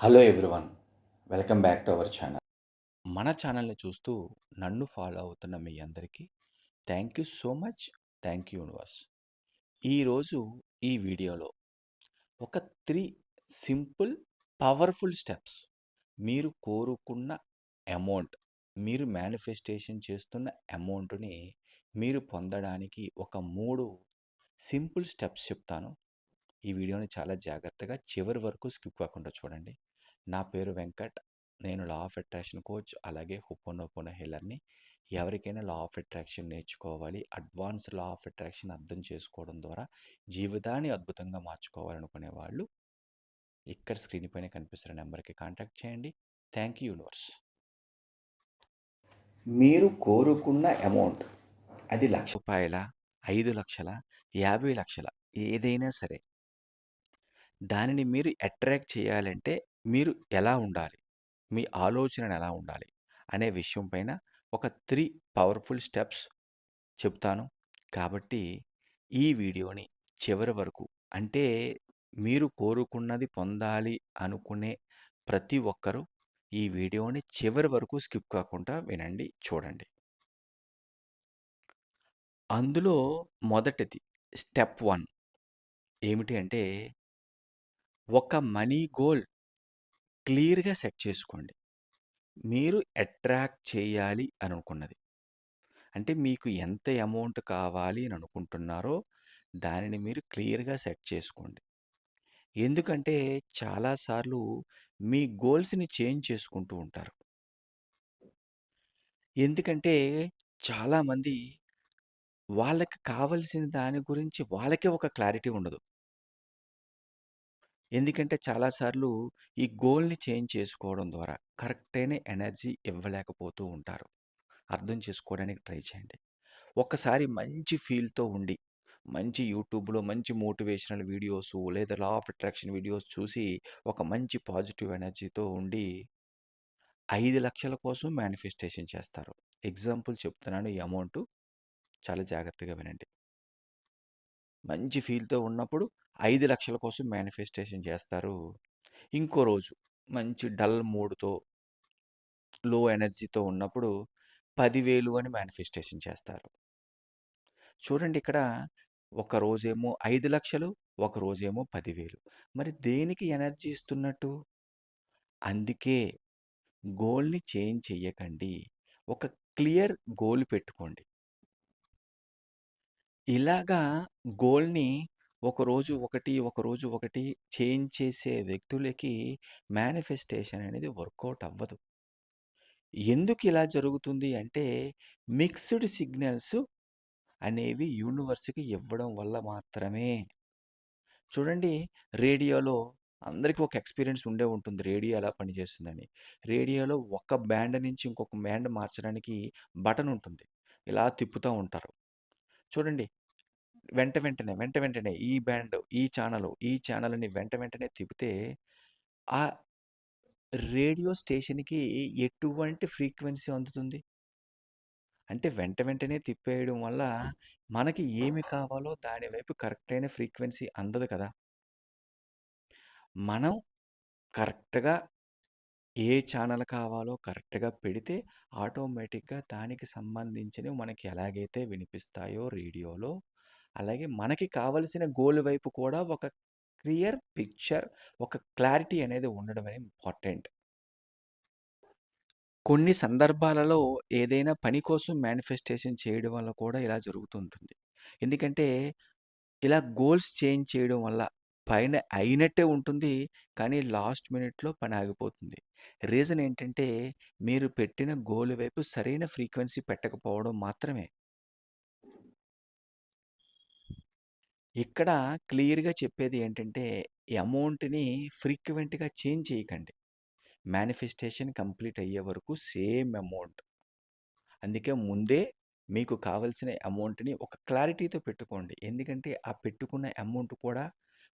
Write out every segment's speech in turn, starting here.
Hello everyone welcome back to our channel మన ఛానల్ని చూస్తూ నన్ను ఫాలో అవుతున్న మీ అందరికీ thank you so much thank you universe ఈరోజు ఈ వీడియోలో ఒక త్రీ సింపుల్ పవర్ఫుల్ స్టెప్స్ మీరు కోరుకున్న అమౌంట్ మీరు మేనిఫెస్టేషన్ చేస్తున్న అమౌంట్ని మీరు పొందడానికి ఒక మూడు సింపుల్ స్టెప్స్ చెప్తాను. ఈ వీడియోని చాలా జాగ్రత్తగా చివరి వరకు స్కిప్ కాకుండా చూడండి. నా పేరు వెంకట్. నేను లా ఆఫ్ అట్రాక్షన్ కోచ్ అలాగే హుపోనోపోనో హీలర్ని ఎవరికైనా లా ఆఫ్ అట్రాక్షన్ నేర్చుకోవాలి. అడ్వాన్స్ లా ఆఫ్ అట్రాక్షన్ అర్థం చేసుకోవడం ద్వారా జీవితాన్ని అద్భుతంగా మార్చుకోవాలనుకునే వాళ్ళు ఇక్కడ స్క్రీన్ పైన కనిపిస్తున్న నెంబర్కి కాంటాక్ట్ చేయండి. Thank you universe. మీరు కోరుకున్న అమౌంట్ అది లక్ష రూపాయల ఐదు లక్షల యాభై లక్షల ఏదైనా సరే దానిని మీరు అట్రాక్ట్ చేయాలంటే మీరు ఎలా ఉండాలి? మీ ఆలోచన ఎలా ఉండాలి? అనే విషయం పైన ఒక త్రీ పవర్ఫుల్ స్టెప్స్ చెప్తాను. కాబట్టి ఈ వీడియోని చివరి వరకు అంటే మీరు కోరుకున్నది పొందాలి అనుకునే ప్రతి ఒక్కరూ ఈ వీడియోని చివరి వరకు స్కిప్ కాకుండా వినండి చూడండి. అందులో మొదటిది స్టెప్ వన్. ఏమిటి అంటే ఒక మనీ గోల్ క్లియర్గా సెట్ చేసుకోండి. మీరు అట్రాక్ట్ చేయాలి అని అనుకున్నది. అంటే మీకు ఎంత అమౌంట్ కావాలి అని అనుకుంటున్నారో దానిని మీరు క్లియర్గా సెట్ చేసుకోండి. ఎందుకంటే చాలాసార్లు మీ గోల్స్ని చేంజ్ చేసుకుంటూ ఉంటారు. ఎందుకంటే చాలామంది వాళ్ళకి కావలసిన దాని గురించి వాళ్ళకే ఒక క్లారిటీ ఉండదు. ఎందుకంటే చాలాసార్లు ఈ గోల్ని చేంజ్ చేసుకోవడం ద్వారా కరెక్ట్ అయిన ఎనర్జీ ఇవ్వలేకపోతూ ఉంటారు. అర్థం చేసుకోవడానికి ట్రై చేయండి. ఒక్కసారి మంచి ఫీల్తో ఉండి మంచి యూట్యూబ్లో మంచి మోటివేషనల్ వీడియోస్ లేదా లా ఆఫ్ అట్రాక్షన్ వీడియోస్ చూసి ఒక మంచి పాజిటివ్ ఎనర్జీతో ఉండి ఐదు లక్షల కోసం మేనిఫెస్టేషన్ చేస్తారు. ఎగ్జాంపుల్ చెప్తున్నాను ఈ అమౌంట్. చాలా జాగ్రత్తగా వినండి. మంచి ఫీల్తో ఉన్నప్పుడు ఐదు లక్షల కోసం మేనిఫెస్టేషన్ చేస్తారు. ఇంకో రోజు మంచి డల్ మూడ్తో లో ఎనర్జీతో ఉన్నప్పుడు పదివేలు అని మేనిఫెస్టేషన్ చేస్తారు. చూడండి ఇక్కడ ఒక రోజేమో ఐదు లక్షలు ఒక రోజేమో పదివేలు. మరి దేనికి ఎనర్జీ ఇస్తున్నట్టు? అందుకే గోల్ని చేంజ్ చెయ్యకండి. ఒక క్లియర్ గోల్ పెట్టుకోండి. ఇలాగా గోల్ని ఒకరోజు ఒకటి ఒకరోజు ఒకటి చేంజ్ చేసే వ్యక్తులకి మేనిఫెస్టేషన్ అనేది వర్కౌట్ అవ్వదు. ఎందుకు ఇలా జరుగుతుంది అంటే మిక్స్డ్ సిగ్నల్స్ అనేవి యూనివర్స్కి ఇవ్వడం వల్ల మాత్రమే. చూడండి రేడియోలో అందరికీ ఒక ఎక్స్పీరియన్స్ ఉండే ఉంటుంది. రేడియో ఎలా పనిచేస్తుందని రేడియోలో ఒక బ్యాండ్ నుంచి ఇంకొక బ్యాండ్ మార్చడానికి బటన్ ఉంటుంది. ఇలా తిప్పుతూ ఉంటారు. చూడండి వెంట వెంటనే వెంట వెంటనే ఈ బ్యాండ్ ఈ ఛానల్ ఈ ఛానల్ని వెంట వెంటనే తిప్పితే ఆ రేడియో స్టేషన్కి ఎటువంటి ఫ్రీక్వెన్సీ అందుతుంది? అంటే వెంట వెంటనే తిప్పేయడం వల్ల మనకి ఏమి కావాలో దాని వైపు కరెక్ట్ అయిన ఫ్రీక్వెన్సీ అందదు కదా! మనం కరెక్ట్గా ఏ ఛానల్ కావాలో కరెక్ట్గా పెడితే ఆటోమేటిక్గా దానికి సంబంధించినవి మనకి ఎలాగైతే వినిపిస్తాయో రేడియోలో అలాగే మనకి కావలసిన గోల్ వైపు కూడా ఒక క్లియర్ పిక్చర్ ఒక క్లారిటీ అనేది ఉండడం అనేది ఇంపార్టెంట్. కొన్ని సందర్భాలలో ఏదైనా పని కోసం మేనిఫెస్టేషన్ చేయడం వల్ల కూడా ఇలా జరుగుతుంటుంది. ఎందుకంటే ఇలా గోల్స్ చేంజ్ చేయడం వల్ల పైన అయినట్టే ఉంటుంది కానీ లాస్ట్ మినిట్లో పని ఆగిపోతుంది. రీజన్ ఏంటంటే మీరు పెట్టిన గోల్ వైపు సరైన ఫ్రీక్వెన్సీ పెట్టకపోవడం మాత్రమే. ఇక్కడ క్లియర్గా చెప్పేది ఏంటంటే ఈ అమౌంట్ని ఫ్రీక్వెంట్గా చేంజ్ చేయకండి. మేనిఫెస్టేషన్ కంప్లీట్ అయ్యే వరకు సేమ్ అమౌంట్. అందుకే ముందే మీకు కావలసిన అమౌంట్ని ఒక క్లారిటీతో పెట్టుకోండి. ఎందుకంటే ఆ పెట్టుకున్న అమౌంట్ కూడా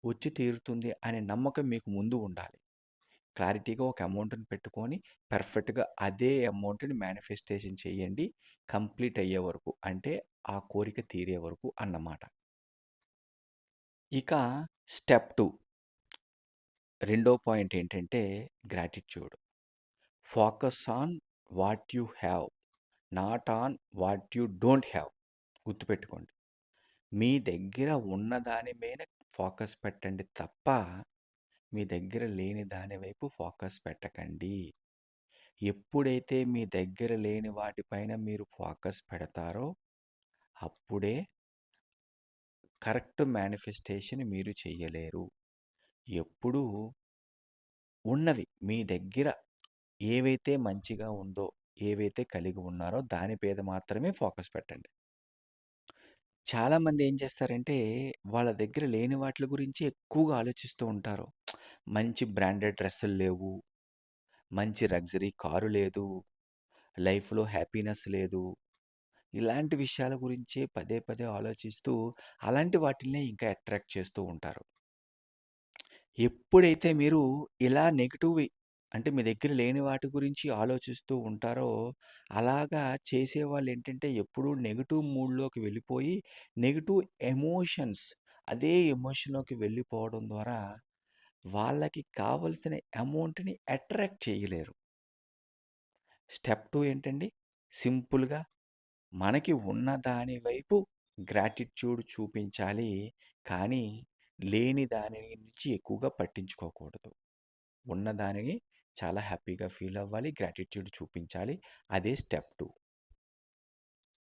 వచ్చి తీరుతుంది అనే నమ్మకం మీకు ముందు ఉండాలి. క్లారిటీగా ఒక అమౌంట్ని పెట్టుకొని పర్ఫెక్ట్గా అదే అమౌంట్ని మేనిఫెస్టేషన్ చేయండి. కంప్లీట్ అయ్యే వరకు అంటే ఆ కోరిక తీరే వరకు అన్నమాట. ఇక స్టెప్ టూ రెండో పాయింట్ ఏంటంటే gratitude. Focus on what you have. Not on what you don't have. గుర్తుపెట్టుకోండి. మీ దగ్గర ఉన్న దాని మీద ఫోకస్ పెట్టండి తప్ప, మీ దగ్గర లేని దాని వైపు ఫోకస్ పెట్టకండి. ఎప్పుడైతే మీ దగ్గర లేని వాటిపైన మీరు ఫోకస్ పెడతారో, అప్పుడే కరెక్ట్ మేనిఫెస్టేషన్ మీరు చెయ్యలేరు. ఎప్పుడూ ఉన్నవి మీ దగ్గర ఏవైతే మంచిగా ఉందో, ఏవైతే కలిగి ఉన్నారో దాని మీద మాత్రమే ఫోకస్ పెట్టండి. చాలామంది ఏం చేస్తారంటే, వాళ్ళ దగ్గర లేని వాటి గురించి ఎక్కువగా ఆలోచిస్తూ ఉంటారు. మంచి బ్రాండెడ్ డ్రెస్సులు లేవు. మంచి లగ్జరీ కారు లేదు. లైఫ్‌లో హ్యాపీనెస్ లేదు. ఇలాంటి విషయాల గురించే పదే పదే ఆలోచిస్తూ, అలాంటి వాటినే ఇంకా అట్రాక్ట్ చేస్తూ ఉంటారు. ఎప్పుడైతే మీరు ఇలా నెగిటివ్ అంటే మీ దగ్గర లేని వాటి గురించి ఆలోచిస్తూ ఉంటారో, అలాగా చేసేవాళ్ళేంటంటే ఎప్పుడూ నెగిటివ్ మూడ్‌లోకి వెళ్ళిపోయి, నెగిటివ్ ఎమోషన్స్ అదే ఎమోషన్‌లోకి వెళ్ళిపోవడం ద్వారా, వాళ్ళకి కావాల్సిన అమౌంట్‌ని అట్రాక్ట్ చేయలేరు. స్టెప్ టూ ఏంటండి? సింపుల్‌గా మనకి ఉన్న దాని వైపు గ్రాటిట్యూడ్ చూపించాలి. కానీ, లేని దాని నుంచి ఎక్కువగా పట్టించుకోకూడదు. ఉన్న దానిని చాలా హ్యాపీగా ఫీల్ అవ్వాలి. గ్రాటిట్యూడ్ చూపించాలి. అదే స్టెప్ 2.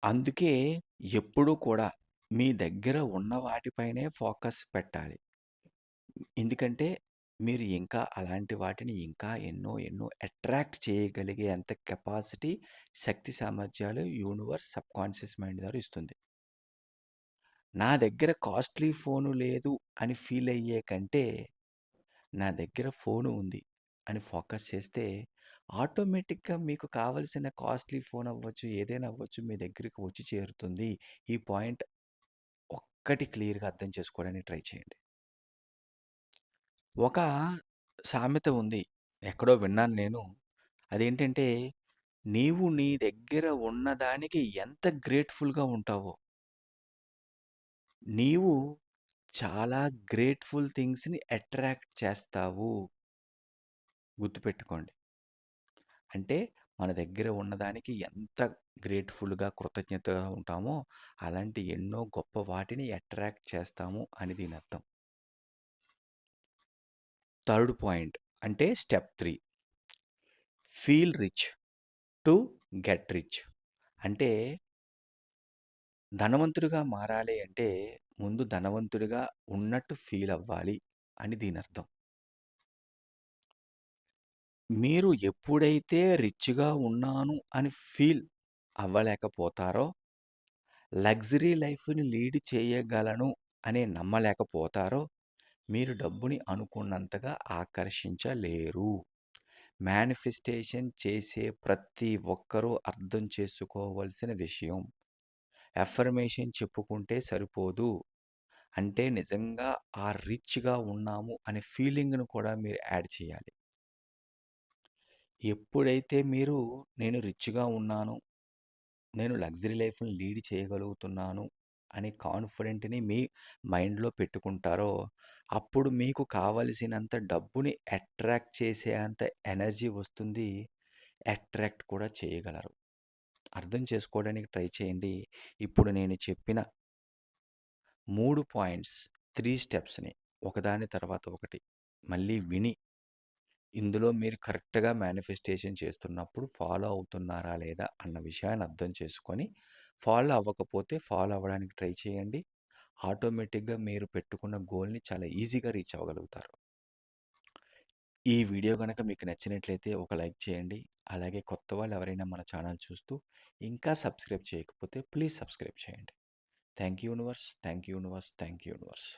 అందుకే ఎప్పుడూ కూడా మీ దగ్గర ఉన్న వాటిపైనే ఫోకస్ పెట్టాలి. ఎందుకంటే, మీరు ఇంకా అలాంటి వాటిని ఇంకా ఎన్నో ఎన్నో అట్రాక్ట్ చేయగలిగే అంత కెపాసిటీ, శక్తి సామర్థ్యాలు యూనివర్స్ సబ్‌కాన్షియస్ మైండ్ ద్వారా ఇస్తుంది. నా దగ్గర కాస్ట్‌లీ ఫోను లేదు అని ఫీల్ అయ్యే కంటే, నా దగ్గర ఫోను ఉంది అని ఫోకస్ చేస్తే, ఆటోమేటిక్‌గా మీకు కావాల్సిన కాస్ట్‌లీ ఫోన్ అవ్వచ్చు, ఏదైనా అవ్వచ్చు మీ దగ్గరికి వచ్చి చేరుతుంది. ఈ పాయింట్ ఒక్కటి క్లియర్‌గా అర్థం చేసుకోవడానికి ట్రై చేయండి. ఒక సామెత ఉంది. ఎక్కడో విన్నాను నేను. అదేంటంటే, నీవు నీ దగ్గర ఉన్నదానికి ఎంత గ్రేట్‌ఫుల్‌గా ఉంటావో నీవు చాలా గ్రేట్‌ఫుల్ థింగ్స్‌ని అట్రాక్ట్ చేస్తావు. గుర్తుపెట్టుకోండి. అంటే మన దగ్గర ఉన్నదానికి ఎంత గ్రేట్‌ఫుల్‌గా, కృతజ్ఞతగా ఉంటామో, అలాంటి ఎన్నో గొప్ప వాటిని అట్రాక్ట్ చేస్తాము అని దీనర్థం. థర్డ్ పాయింట్ అంటే step three feel rich to get rich. అంటే ధనవంతుడిగా మారాలి అంటే, ముందు ధనవంతుడిగా ఉన్నట్టు ఫీల్ అవ్వాలి అని దీని అర్థం మీరు ఎప్పుడైతే రిచ్‌గా ఉన్నాను అని ఫీల్ అవ్వలేకపోతారో, లగ్జరీ లైఫ్‌ని లీడ్ చేయగలను అని నమ్మలేకపోతారో, మీరు డబ్బుని అనుకున్నంతగా ఆకర్షించలేరు. మేనిఫెస్టేషన్ చేసే ప్రతి ఒక్కరూ అర్థం చేసుకోవాల్సిన విషయం. ఎఫర్మేషన్ చెప్పుకుంటే సరిపోదు. అంటే నిజంగా ఆ రిచ్‌గా ఉన్నాము అనే ఫీలింగ్‌ను కూడా మీరు యాడ్ చేయాలి. ఎప్పుడైతే మీరు నేను రిచ్‌గా ఉన్నాను, నేను లగ్జరీ లైఫ్‌ని లీడ్ చేయగలుగుతున్నాను అనే కాన్ఫిడెంట్‌ని మీ మైండ్‌లో పెట్టుకుంటారో, అప్పుడు మీకు కావలసినంత డబ్బుని అట్రాక్ట్ చేసే అంత ఎనర్జీ వస్తుంది. అట్రాక్ట్ కూడా చేయగలరు. అర్థం చేసుకోవడానికి ట్రై చేయండి. ఇప్పుడు నేను చెప్పిన మూడు పాయింట్స్, త్రీ స్టెప్స్‌ని ఒకదాని తర్వాత ఒకటి మళ్ళీ విని, ఇందులో మీరు కరెక్ట్‌గా మేనిఫెస్టేషన్ చేస్తున్నప్పుడు ఫాలో అవుతున్నారా లేదా అన్న విషయాన్ని అర్థం చేసుకొని, ఫాలో అవ్వకపోతే ఫాలో అవ్వడానికి ట్రై చేయండి. ఆటోమేటిక్‌గా మీరు పెట్టుకున్న గోల్‌ని చాలా ఈజీగా రీచ్ అవ్వగలుగుతారు. ఈ వీడియో కనుక మీకు నచ్చినట్లయితే ఒక లైక్ చేయండి. అలాగే కొత్త వాళ్ళు ఎవరైనా మన ఛానల్ చూస్తూ ఇంకా సబ్స్క్రైబ్ చేయకపోతే ప్లీజ్ సబ్స్క్రైబ్ చేయండి. Thank you universe. Thank you universe. Thank you universe.